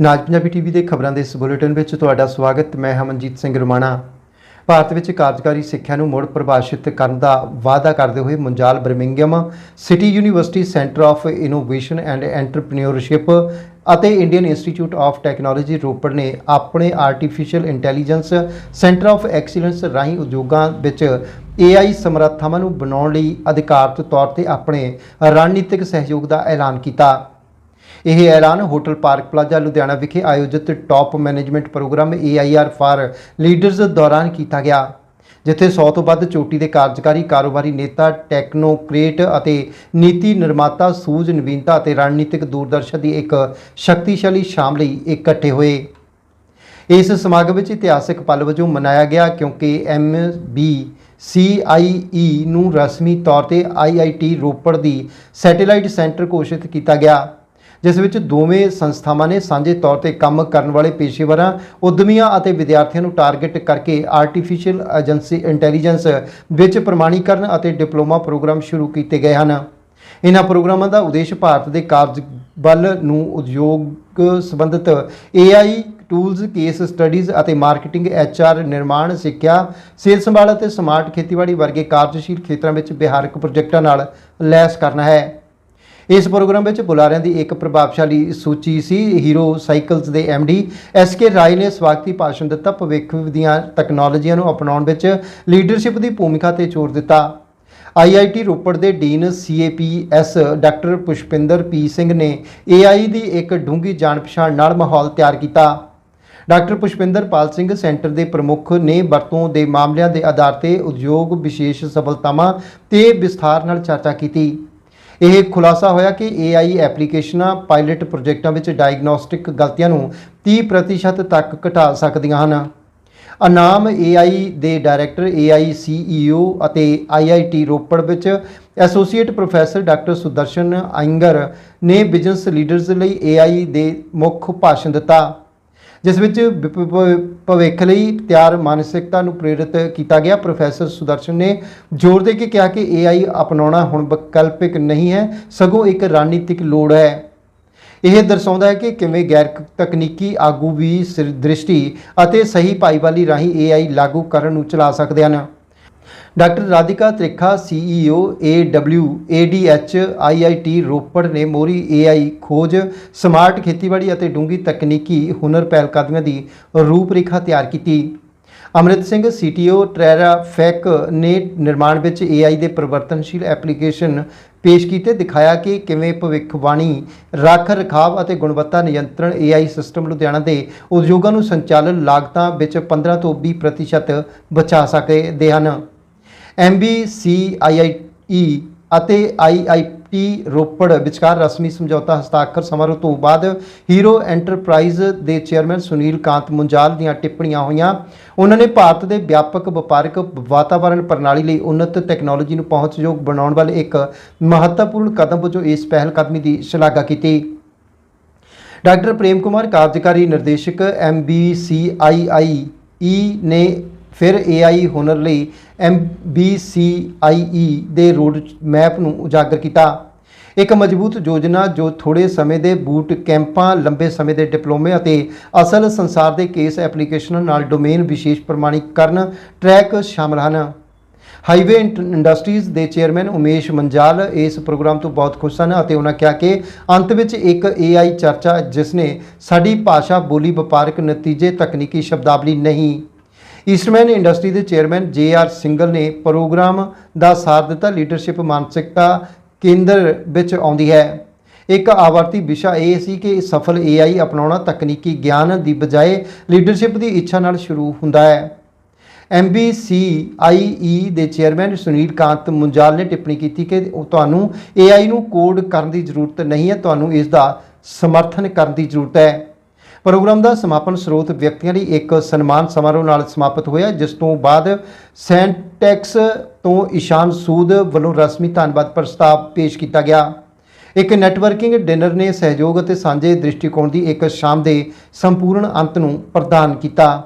ਨਾਜ Punjabi TV ਦੇ ਖਬਰਾਂ ਦੇ ਇਸ ਬੁਲੇਟਿਨ ਵਿੱਚ ਤੁਹਾਡਾ ਸਵਾਗਤ। ਮੈਂ ਹਮਨਜੀਤ ਸਿੰਘ ਰਮਾਣਾ। ਭਾਰਤ ਵਿੱਚ ਕਾਰਜਕਾਰੀ ਸਿੱਖਿਆ ਨੂੰ ਮੁੜ ਪਰਿਭਾਸ਼ਿਤ ਕਰਨ ਦਾ ਵਾਅਦਾ ਕਰਦੇ ਹੋਏ Munjal Birmingham, City University Centre of Innovation and Entrepreneurship ਅਤੇ Indian Institute of Technology Ropar ਨੇ ਆਪਣੇ artificial intelligence centre of excellence ਰਾਹੀਂ ਉਦਯੋਗਾਂ ਵਿੱਚ AI ਸਮਰੱਥਾਵਾਂ ਨੂੰ ਬਣਾਉਣ ਲਈ ਅਧਿਕਾਰਤ ਤੌਰ ਤੇ ਆਪਣੇ ਰਣਨੀਤਿਕ ਸਹਿਯੋਗ ਦਾ ਐਲਾਨ ਕੀਤਾ। ਇਹ ਐਲਾਨ ਹੋਟਲ ਪਾਰਕ ਪਲਾਜ਼ਾ ਲੁਧਿਆਣਾ ਵਿਖੇ ਆਯੋਜਿਤ top management programme AIR for leaders ਦੌਰਾਨ ਕੀਤਾ ਗਿਆ, ਜਿੱਥੇ 100 ਤੋਂ ਵੱਧ ਚੋਟੀ ਦੇ ਕਾਰਜਕਾਰੀ ਕਾਰੋਬਾਰੀ ਨੇਤਾ ਟੈਕਨੋਕ੍ਰੇਟ ਅਤੇ ਨੀਤੀ ਨਿਰਮਾਤਾ ਸੂਝ ਨਵੀਨਤਾ ਅਤੇ ਰਣਨੀਤਿਕ ਦੂਰਦਰਸ਼ਨ ਦੀ ਇੱਕ ਸ਼ਕਤੀਸ਼ਾਲੀ ਸ਼ਾਮ ਲਈ ਇਕੱਠੇ ਹੋਏ। ਇਸ ਸਮਾਗਮ ਵਿੱਚ ਇਤਿਹਾਸਕ ਪਲ ਵਜੋਂ ਮਨਾਇਆ ਗਿਆ ਕਿਉਂਕਿ ਐਮਬੀ CIE ਨੂੰ ਰਸਮੀ ਤੌਰ ਤੇ IIT ਰੋਪੜ ਦੀ ਸੈਟੇਲਾਈਟ ਸੈਂਟਰ ਘੋਸ਼ਿਤ ਕੀਤਾ ਗਿਆ। ਜਿਸ ਵਿੱਚ ਦੋਵੇਂ ਸੰਸਥਾਵਾਂ ਨੇ ਸਾਂਝੇ ਤੌਰ ਤੇ ਕੰਮ ਕਰਨ ਵਾਲੇ ਪੇਸ਼ੇਵਰਾਂ, ਉਦਮੀਆਂ ਅਤੇ ਵਿਦਿਆਰਥੀਆਂ ਨੂੰ ਟਾਰਗੇਟ ਕਰਕੇ ਆਰਟੀਫੀਸ਼ੀਅਲ ਏਜੰਸੀ ਇੰਟੈਲੀਜੈਂਸ ਵਿੱਚ ਪ੍ਰਮਾਣੀਕਰਨ ਅਤੇ ਡਿਪਲੋਮਾ ਪ੍ਰੋਗਰਾਮ ਸ਼ੁਰੂ ਕੀਤੇ ਗਏ ਹਨ। ਇਹਨਾਂ ਪ੍ਰੋਗਰਾਮਾਂ ਦਾ ਉਦੇਸ਼ ਭਾਰਤ ਦੇ ਕਾਰਜ ਬਲ ਨੂੰ ਉਦਯੋਗ ਸੰਬੰਧਿਤ AI ਟੂਲਸ ਕੇਸ ਸਟੱਡੀਜ਼ ਅਤੇ ਮਾਰਕੀਟਿੰਗ HR ਨਿਰਮਾਣ, ਸਿੱਖਿਆ ਸੇਲ ਸੰਭਾਲ ਅਤੇ ਸਮਾਰਟ ਖੇਤੀਬਾੜੀ ਵਰਗੇ ਕਾਰਜਸ਼ੀਲ ਖੇਤਰਾਂ ਵਿੱਚ ਵਿਹਾਰਕ ਪ੍ਰੋਜੈਕਟਾਂ ਨਾਲ ਲੈਸ ਕਰਨਾ ਹੈ। ਇਸ ਪ੍ਰੋਗਰਾਮ ਵਿੱਚ ਬੁਲਾਰਿਆਂ ਦੀ ਇੱਕ ਪ੍ਰਭਾਵਸ਼ਾਲੀ ਸੂਚੀ ਸੀ ਹੀਰੋ ਸਾਈਕਲਸ ਦੇ MD SK ਰਾਏ ਨੇ ਸਵਾਗਤੀ ਭਾਸ਼ਣ ਦਿੱਤਾ। ਭਵਿੱਖ ਦੀਆਂ ਤਕਨਾਲੋਜੀਆਂ ਨੂੰ ਅਪਣਾਉਣ ਵਿੱਚ ਲੀਡਰਸ਼ਿਪ ਦੀ ਭੂਮਿਕਾ ਤੇ ਜ਼ੋਰ ਦਿੱਤਾ। IIT ਰੋਪੜ ਦੇ dean CAPS doctor Pushpinder P Singh ਨੇ AI ਦੀ ਇੱਕ ਡੂੰਘੀ ਜਾਣ ਪਛਾਣ ਨਾਲ ਮਾਹੌਲ ਤਿਆਰ ਕੀਤਾ। ਡਾਕਟਰ ਪੁਸ਼ਪਿੰਦਰ ਪਾਲ ਸਿੰਘ ਸੈਂਟਰ ਦੇ ਪ੍ਰਮੁੱਖ ਨੇ ਵਰਤੋਂ ਦੇ ਮਾਮਲਿਆਂ ਦੇ ਆਧਾਰ ਤੇ ਉਦਯੋਗ ਵਿਸ਼ੇਸ਼ ਸਫਲਤਾਵਾਂ ਤੇ ਵਿਸਥਾਰ ਨਾਲ ਚਰਚਾ ਕੀਤੀ। ਇਹ ਖੁਲਾਸਾ ਹੋਇਆ ਕਿ AI ਐਪਲੀਕੇਸ਼ਨਾਂ, ਪਾਇਲਟ ਪ੍ਰੋਜੈਕਟਾਂ ਵਿੱਚ ਡਾਇਗਨੋਸਟਿਕ ਗਲਤੀਆਂ ਨੂੰ 30% ਤੱਕ ਘਟਾ ਸਕਦੀਆਂ ਹਨ। ਅਨਾਮ AI ਦੇ ਡਾਇਰੈਕਟਰ AI CEO ਅਤੇ IIT ਰੋਪੜ ਵਿੱਚ associate professor doctor Sudarshan Iyengar ਨੇ ਬਿਜ਼ਨਸ ਲੀਡਰਜ਼ ਲਈ AI ਦੇ ਮੁੱਖ ਭਾਸ਼ਣ ਦਿੱਤਾ। ਜਿਸ ਵਿੱਚ ਵਿਪ- ਭਵਿੱਖ ਲਈ ਤਿਆਰ ਮਾਨਸਿਕਤਾ ਨੂੰ ਪ੍ਰੇਰਿਤ ਕੀਤਾ ਗਿਆ। ਪ੍ਰੋਫੈਸਰ ਸੁਦਰਸ਼ਨ ਨੇ ਜ਼ੋਰ ਦੇ ਕੇ ਕਿਹਾ ਕਿ AI ਅਪਣਾਉਣਾ ਹੁਣ ਵਿਕਲਪਿਕ ਨਹੀਂ ਹੈ, ਸਗੋਂ ਇੱਕ ਰਣਨੀਤਿਕ ਲੋੜ ਹੈ। ਇਹ ਦਰਸਾਉਂਦਾ ਹੈ ਕਿ ਕਿਵੇਂ ਗੈਰ ਤਕਨੀਕੀ ਆਗੂ ਵੀ ਸਿਰ- ਦ੍ਰਿਸ਼ਟੀ ਅਤੇ ਸਹੀ ਭਾਈਵਾਲੀ ਰਾਹੀਂ AI ਲਾਗੂ ਕਰਨ ਨੂੰ ਚਲਾ ਸਕਦੇ ਹਨ। Doctor Radhika Trikha CEO AW ADH IIT Ropar ਨੇ ਮੋਰੀ AI ਖੋਜ, ਸਮਾਰਟ ਖੇਤੀਬਾੜੀ ਅਤੇ ਡੂੰਘੀ ਤਕਨੀਕੀ ਹੁਨਰ ਪਹਿਲਕਦਮੀਆਂ ਦੀ ਰੂਪਰੇਖਾ ਤਿਆਰ ਕੀਤੀ। ਅਮਰਿਤ ਸਿੰਘ CTO ਟ੍ਰੈਰਾਫੈਕ ਨੇ ਨਿਰਮਾਣ ਵਿੱਚ AI ਦੇ ਪਰਿਵਰਤਨਸ਼ੀਲ ਐਪਲੀਕੇਸ਼ਨ ਪੇਸ਼ ਕੀਤੇ। ਦਿਖਾਇਆ ਕਿ ਕਿਵੇਂ ਭਵਿੱਖਬਾਣੀ ਰੱਖ ਰਖਾਵ ਅਤੇ ਗੁਣਵੱਤਾ ਨਿਯੰਤਰਣ AI ਸਿਸਟਮ ਲੁਧਿਆਣਾ ਦੇ ਉਦਯੋਗਾਂ ਨੂੰ ਸੰਚਾਲਨ ਲਾਗਤਾਂ ਵਿੱਚ 15 ਤੋਂ 20% ਬਚਾ ਸਕਦੇ ਹਨ। MBCIIE ਅਤੇ IIT ਰੋਪੜ ਵਿਚਕਾਰ ਰਸਮੀ ਸਮਝੌਤਾ ਹਸਤਾਖਰ ਸਮਾਰੋਹ ਤੋਂ ਬਾਅਦ ਹੀਰੋ ਐਂਟਰਪ੍ਰਾਈਜ਼ ਦੇ ਚੇਅਰਮੈਨ ਸੁਨੀਲ ਕਾਂਤ ਮੁੰਜਾਲ ਦੀਆਂ ਟਿੱਪਣੀਆਂ ਹੋਈਆਂ। ਉਹਨਾਂ ਨੇ ਭਾਰਤ ਦੇ ਵਿਆਪਕ ਵਪਾਰਕ ਵਾਤਾਵਰਣ ਪ੍ਰਣਾਲੀ ਲਈ ਉન્નਤ ਟੈਕਨੋਲੋਜੀ ਨੂੰ ਪਹੁੰਚਯੋਗ ਬਣਾਉਣ ਵਾਲੇ ਇੱਕ ਮਹੱਤਵਪੂਰਨ ਕਦਮ ਵਜੋਂ ਇਸ ਪਹਿਲਕਦਮੀ ਦੀ ਸ਼ਲਾਘਾ ਕੀਤੀ। ਡਾਕਟਰ ਪ੍ਰੇਮ ਕੁਮਾਰ, ਕਾਰਜਕਾਰੀ ਨਿਰਦੇਸ਼ਕ MBCIIE ਨੇ ਫਿਰ AI ਹੁਨਰ ਲਈ MBCIE ਦੇ ਰੋਡ ਮੈਪ ਨੂੰ ਉਜਾਗਰ ਕੀਤਾ। ਇੱਕ ਮਜ਼ਬੂਤ ਯੋਜਨਾ ਜੋ ਥੋੜੇ ਸਮੇਂ ਦੇ ਬੂਟ ਕੈਂਪਾਂ, ਲੰਬੇ ਸਮੇਂ ਦੇ ਡਿਪਲੋਮੇ ਅਤੇ ਅਸਲ ਸੰਸਾਰ ਦੇ ਕੇਸ ਐਪਲੀਕੇਸ਼ਨਾਂ ਨਾਲ ਡੋਮੇਨ ਵਿਸ਼ੇਸ਼ ਪ੍ਰਮਾਣੀਕਰਨ ਟਰੈਕ ਸ਼ਾਮਲ ਹਨ। ਹਾਈਵੇ ਇੰਟ- ਇੰਡਸਟਰੀਜ਼ ਦੇ ਚੇਅਰਮੈਨ ਉਮੇਸ਼ ਮੰਜਾਲ ਇਸ ਪ੍ਰੋਗਰਾਮ ਤੋਂ ਬਹੁਤ ਖੁਸ਼ ਹਨ ਅਤੇ ਉਹਨਾਂ ਕਿਹਾ ਕਿ ਅੰਤ ਵਿੱਚ ਇੱਕ AI ਚਰਚਾ ਜਿਸ ਨੇ ਸਾਡੀ ਭਾਸ਼ਾ ਬੋਲੀ ਵਪਾਰਕ ਨਤੀਜੇ ਤਕਨੀਕੀ ਸ਼ਬਦਾਵਲੀ ਨਹੀਂ ਈਸਟਮੈਨ ਇੰਡਸਟਰੀ ਦੇ ਚੇਅਰਮੈਨ ਜੇ ਆਰ ਸਿੰਗਲ ਨੇ ਪ੍ਰੋਗਰਾਮ ਦਾ ਸਾਰ ਦਿੱਤਾ। ਲੀਡਰਸ਼ਿਪ ਮਾਨਸਿਕਤਾ ਕੇਂਦਰ ਵਿੱਚ ਆਉਂਦੀ ਹੈ। ਇੱਕ ਆਵਰਤੀ ਵਿਸ਼ਾ ਇਹ ਸੀ ਕਿ ਸਫਲ AI ਅਪਣਾਉਣਾ ਤਕਨੀਕੀ ਗਿਆਨ ਦੀ ਬਜਾਏ ਲੀਡਰਸ਼ਿਪ ਦੀ ਇੱਛਾ ਨਾਲ ਸ਼ੁਰੂ ਹੁੰਦਾ ਹੈ। MBCIE ਦੇ ਚੇਅਰਮੈਨ ਸੁਨੀਲ ਕਾਂਤ ਮੁੰਜਾਲ ਨੇ ਟਿੱਪਣੀ ਕੀਤੀ ਕਿ ਉਹ ਤੁਹਾਨੂੰ AI ਨੂੰ ਕੋਡ ਕਰਨ ਦੀ ਜ਼ਰੂਰਤ ਨਹੀਂ ਹੈ। ਤੁਹਾਨੂੰ ਇਸ ਦਾ ਸਮਰਥਨ ਕਰਨ ਦੀ ਜ਼ਰੂਰਤ ਹੈ। ਪ੍ਰੋਗਰਾਮ ਦਾ ਸਮਾਪਨ ਸਰੋਤ ਵਿਅਕਤੀਆਂ ਲਈ ਇੱਕ ਸਨਮਾਨ ਸਮਾਰੋਹ ਨਾਲ ਸਮਾਪਤ ਹੋਇਆ, ਜਿਸ ਤੋਂ ਬਾਅਦ ਸੈਂਟੈਕਸ ਤੋਂ ਇਸ਼ਾਨ ਸੂਦ ਵੱਲੋਂ ਰਸਮੀ ਧੰਨਵਾਦ ਪ੍ਰਸਤਾਵ ਪੇਸ਼ ਕੀਤਾ ਗਿਆ। ਇੱਕ ਨੈਟਵਰਕਿੰਗ ਡਿਨਰ ਨੇ ਸਹਿਯੋਗ ਅਤੇ ਸਾਂਝੇ ਦ੍ਰਿਸ਼ਟੀਕੋਣ ਦੀ ਇੱਕ ਸ਼ਾਮ ਦੇ ਸੰਪੂਰਨ ਅੰਤ ਨੂੰ ਪ੍ਰਦਾਨ ਕੀਤਾ।